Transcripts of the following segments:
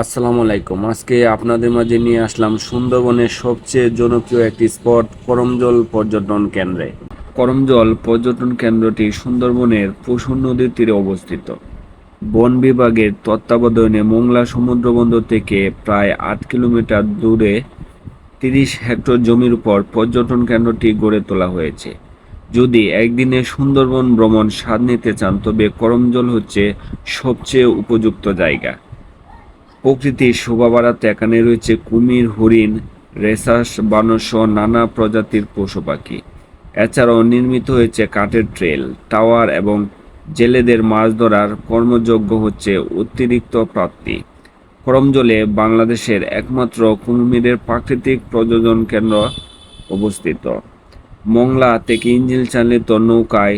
আসসালামু আলাইকুম। আজকে আপনাদের মাঝে নিয়ে আসলাম সুন্দরবনের সবচেয়ে জনপ্রিয় একটি স্পট, করমজল পর্যটন কেন্দ্রে। করমজল পর্যটন কেন্দ্রটি সুন্দরবনের পশুর নদীর তীরে অবস্থিত। বন বিভাগের তত্ত্বাবধানে মোংলা সমুদ্রবন্দর থেকে প্রায় আট কিলোমিটার দূরে তিরিশ হেক্টর জমির উপর পর্যটন কেন্দ্রটি গড়ে তোলা হয়েছে। যদি একদিনে সুন্দরবন ভ্রমণ স্বাদ নিতে চান, তবে করমজল হচ্ছে সবচেয়ে উপযুক্ত জায়গা। প্রকৃতির শোভা বাড়াতে এখানে রয়েছে কুমির, হরিণ রেসাস বানর সহ নানা প্রজাতির পশু পাখি। এছাড়াও নির্মিত হয়েছে কাঠের ট্রেল, টাওয়ার এবং জেলেদের মাছ ধরার কর্মযোগ্য হচ্ছে অতিরিক্ত প্রাপ্তি। করমজলে বাংলাদেশের একমাত্র কুমিরের প্রাকৃতিক প্রযোজন কেন্দ্র অবস্থিত। মংলা থেকে ইঞ্জিল চালিত নৌকায়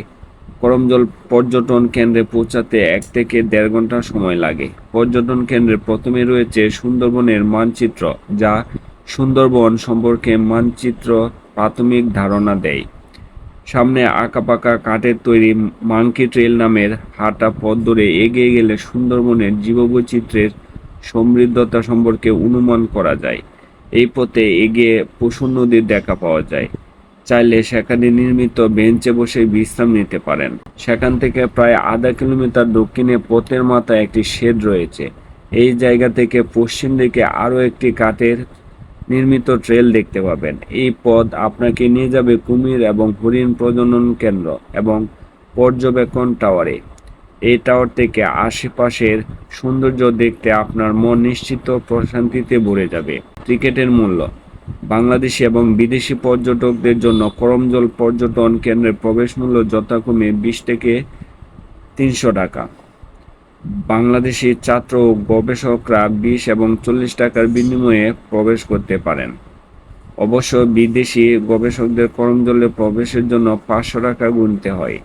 করমজল পর্যটন কেন্দ্রে পৌঁছাতে এক থেকে দেড় ঘণ্টা সময় লাগে। পর্যটন কেন্দ্রে প্রথমে রয়েছে সুন্দরবনের মানচিত্র, যা সুন্দরবন সম্পর্কে মানচিত্র প্রাথমিক ধারণা দেয়। সামনে আঁকাপাকা কাঠের তৈরি মাংকি ট্রেল নামের হাঁটা পথ ধরে এগিয়ে গেলে সুন্দরবনের জীববৈচিত্র্যের সমৃদ্ধতা সম্পর্কে অনুমান করা যায়। এই পথে এগিয়ে পশু নদীর দেখা পাওয়া যায়। চাইলে সেখানে নির্মিত বেঞ্চে বসে বিশ্রাম নিতে পারেন। সেখান থেকে প্রায় আধা কিলোমিটার দক্ষিণে পথের মাথায় একটি শেড রয়েছে। এই জায়গা থেকে পশ্চিম দিকে আরও একটি কাঠের নির্মিত ট্রেল দেখতে পাবেন। এই পথ আপনাকে নিয়ে যাবে কুমির এবং হরিণ প্রজনন কেন্দ্র এবং পর্যবেক্ষণ টাওয়ারে। এই টাওয়ার থেকে আশেপাশের সৌন্দর্য দেখতে আপনার মন নিশ্চিত প্রশান্তিতে ভরে যাবে। ক্রিকেটের মূল্য বাংলাদেশি এবং বিদেশি পর্যটকদের জন্য করমজল পর্যটন কেন্দ্রের প্রবেশ মূল্য যথাক্রমে বিশ থেকে তিনশো টাকা। বাংলাদেশি ছাত্র ও গবেষকরা বিশ এবং চল্লিশ টাকার বিনিময়ে প্রবেশ করতে পারেন। অবশ্য বিদেশি গবেষকদের করমজলে প্রবেশের জন্য পাঁচশো টাকা গুনতে হয়।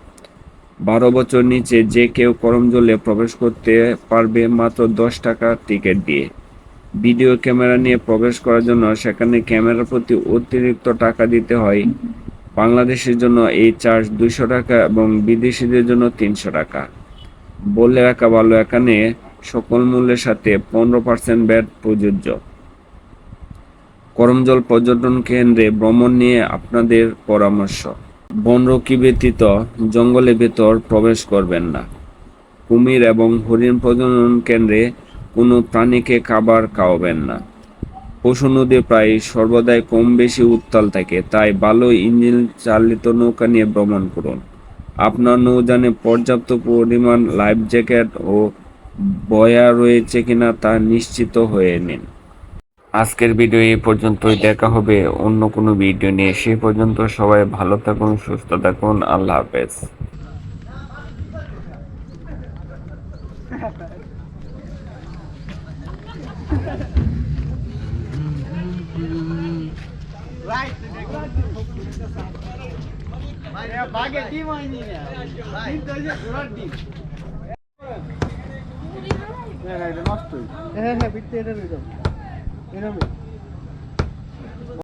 বারো বছর নিচে যে কেউ করমজলে প্রবেশ করতে পারবে মাত্র দশ টাকার টিকিট দিয়ে। ভিডিও ক্যামেরা নিয়ে প্রবেশ করার জন্য সেখানে ক্যামেরার প্রতি অতিরিক্ত টাকা দিতে হয়। বাংলাদেশের জন্য এই চার্জ দুইশো টাকা এবং বিদেশিদের জন্য তিনশো টাকা। বলে রাখা ভালো, এখানে সকল মূল্যের সাথে পনেরো পার্সেন্ট ব্যাট প্রযোজ্য। করমজল পর্যটন কেন্দ্রে ভ্রমণ নিয়ে আপনাদের পরামর্শ। বনরক্ষী ব্যতীত জঙ্গলের ভেতর প্রবেশ করবেন না। কুমির এবং হরিণ প্রজনন কেন্দ্রে কোনো প্রাণীকে খাবার খাওয়াবেন না। পশু নদী প্রায় সর্বদাই কম বেশি উত্তাল থাকে, তাই ভালো ইঞ্জিন চালিত নৌকা নিয়ে ভ্রমণ করুন। আপনার নৌযানে পর্যাপ্ত পরিমাণ লাইফ জ্যাকেট ও বয়া রয়েছে কিনা তা নিশ্চিত হয়ে নিন। আজকের ভিডিও এই পর্যন্তই, দেখা হবে অন্য কোনো ভিডিও নিয়ে। সেই পর্যন্ত সবাই ভালো থাকুন, সুস্থ থাকুন, আল্লাহ হাফেজ। বাঘে ডিম হয়নি না ডিম তো হয়েছে ঘোড়ার ডিম হ্যাঁ হ্যাঁ এটা নষ্ট হ্যাঁ হ্যাঁ পিঠতে